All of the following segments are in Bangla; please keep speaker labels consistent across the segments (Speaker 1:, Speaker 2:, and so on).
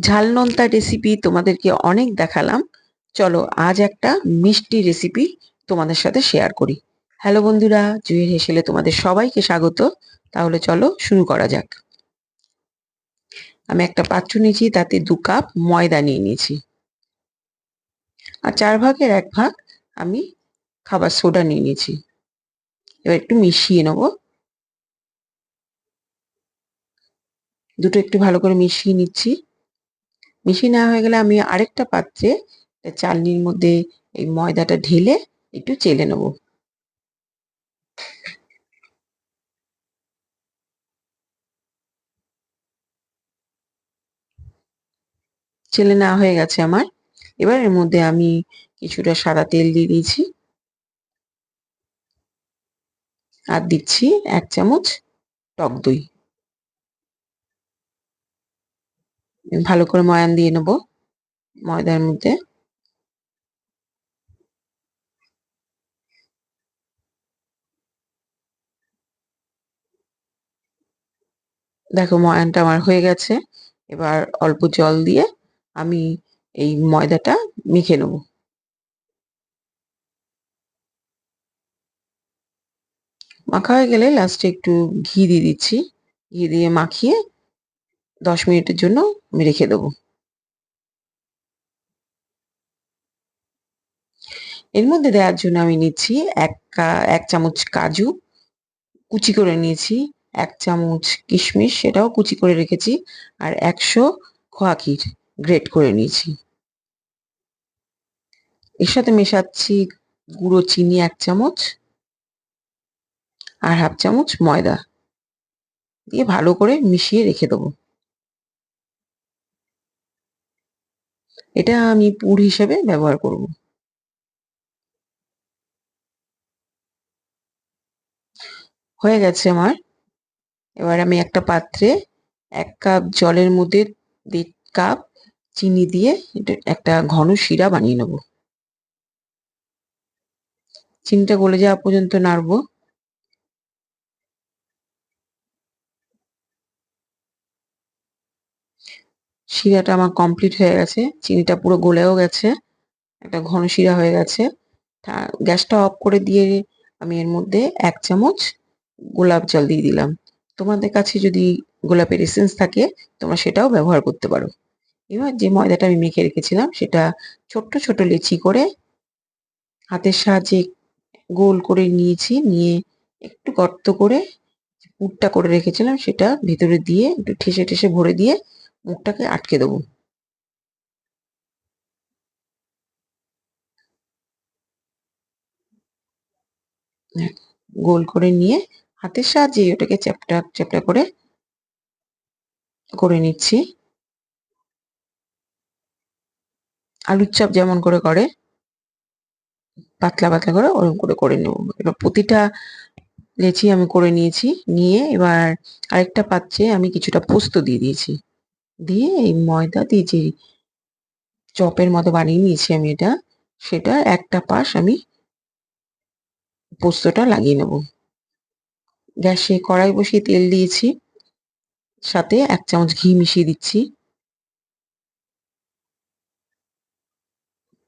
Speaker 1: ঝাল নোনতা রেসিপি তোমাদেরকে অনেক দেখালাম। চলো আজ একটা মিষ্টি রেসিপি তোমাদের সাথে শেয়ার করি। হ্যালো বন্ধুরা জুয়ের হেসেলে তোমাদের সবাইকে স্বাগত। তাহলে চলো শুরু করা যাক। আমি একটা পাত্র নিয়েছি, তাতে দু কাপ ময়দা নিয়ে নিয়েছি। আর চার ভাগের এক ভাগ আমি খাবার সোডা নিয়ে নিয়েছি। এবার একটু মিশিয়ে নেব। দুটো একটু ভালো করে মিশিয়ে নিচ্ছি। মিশিয়ে নেওয়া হয়ে গেলে আমি আরেকটা পাত্রে চালনির মধ্যে এই ময়দাটা ঢেলে একটু চেলে নেব। চেলে নেওয়া হয়ে গেছে আমার। এবার এর মধ্যে আমি কিছুটা সাদা তেল দিয়ে দিয়েছি। আর দিচ্ছি এক চামচ টক দই। ভালো করে ময়ান দিয়ে নেব, ময়দার মধ্যে। দেখো ময়ানটা আমার হয়ে গেছে, এবার অল্প জল দিয়ে আমি এই ময়দাটা মেখে নেব। মাখা হয়ে গেলে লাস্টে একটু ঘি দিয়ে দিচ্ছি, ঘি দিয়ে মাখিয়ে দশ মিনিটের জন্য আমি রেখে দেবো। এর মধ্যে দেওয়ার জন্য আমি নিচ্ছি এক এক চামচ কাজু, কুচি করে নিয়েছি, এক চামচ কিশমিশ, সেটাও কুচি করে রেখেছি, আর একশো খোয়া ক্ষীর গ্রেট করে নিয়েছি। এর সাথে মেশাচ্ছি গুঁড়ো চিনি এক চামচ আর হাফ চামচ ময়দা দিয়ে ভালো করে মিশিয়ে রেখে দেবো। এটা আমি পুর হিসেবে ব্যবহার করব। হয়ে গেছে আমার। এবার আমি একটা পাত্রে এক কাপ জলের মধ্যে দেড় কাপ চিনি দিয়ে একটা ঘন শিরা বানিয়ে নেব। চিনিটা গলে যাওয়া পর্যন্ত নাড়বো। শিরাটা আমার কমপ্লিট হয়ে গেছে। চিনিটা পুরো গলেও গেছে। একটা ঘন শিরা হয়ে গেছে। গ্যাসটা অফ করে দিয়ে আমি এর মধ্যে এক চামচ গোলাপ জল দিয়ে দিলাম। তোমাদের কাছে যদি গোলাপের এসেন্স থাকে, তোমরা সেটাও ব্যবহার করতে পারো। এবার যে ময়দাটা আমি মেখে রেখেছিলাম, সেটা ছোট্ট ছোট লেচি করে হাতের সাহায্যে গোল করে নিয়েছি। নিয়ে একটু গর্ত করে পুরটা করে রেখেছিলাম, সেটা ভেতরে দিয়ে একটু ঠেসে ঠেসে ভরে দিয়ে মুখটাকে আটকে দেবো। গোল করে নিয়ে হাতের সাহায্যে ওটাকে চ্যাপটা চ্যাপটা করে করে নিচ্ছি। আলুর চাপ যেমন করে করে, পাতলা পাতলা করে ওরকম করে করে নেব। এবার প্রতিটা লেচি আমি করে নিয়েছি, নিয়ে এবার আরেকটা পাত্রে আমি কিছুটা পোস্ত দিয়ে দিয়েছি। দিয়ে এই ময়দা দিয়ে যে চপের মতো বানিয়ে নিয়েছি আমি এটা, সেটা একটা পাশ আমি পোস্তটা লাগিয়ে নেব। গ্যাসে কড়াই বসিয়ে তেল দিয়েছি, সাথে এক চামচ ঘি মিশিয়ে দিচ্ছি।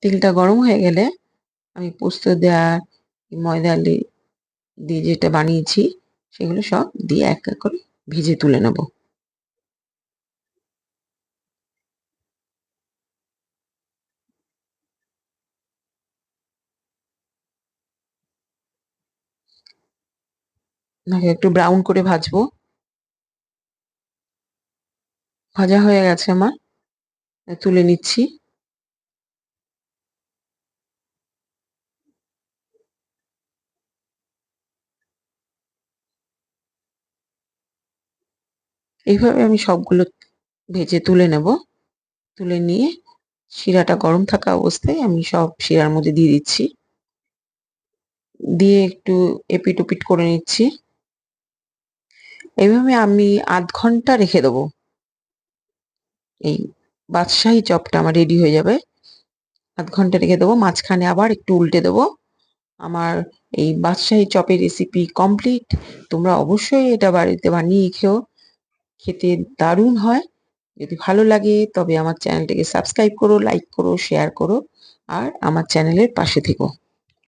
Speaker 1: তেলটা গরম হয়ে গেলে আমি পোস্ত দেওয়ার ময়দা দিয়ে যেটা বানিয়েছি, সেগুলো সব দিয়ে এক এক করে ভেজে তুলে নেব। একটু ব্রাউন করে ভাজবো। ভাজা হয়ে গেছে আমার। তুলে নিচ্ছি। এইভাবে আমি সবগুলো ভেজে তুলে নেব। তুলে নিয়ে শিরাটা গরম থাকা অবস্থায় আমি সব শিরার মধ্যে দিয়ে দিচ্ছি। দিয়ে একটু এপিট ওপিট করে নিচ্ছি। এইভাবে আমি আধ ঘণ্টা রেখে দেবো। এই বাদশাহী চপটা আমার রেডি হয়ে যাবে। আধ ঘণ্টা রেখে দেবো, মাঝখানে আবার একটু উল্টে দেবো। আমার এই বাদশাহী চপের রেসিপি কমপ্লিট তোমরা অবশ্যই এটা বাড়িতে বানিয়ে খেও। খেতে দারুণ হয়। যদি ভালো লাগে, তবে আমার চ্যানেলটিকে সাবস্ক্রাইব করো লাইক করো শেয়ার করো, আর আমার চ্যানেলের পাশে থেকো।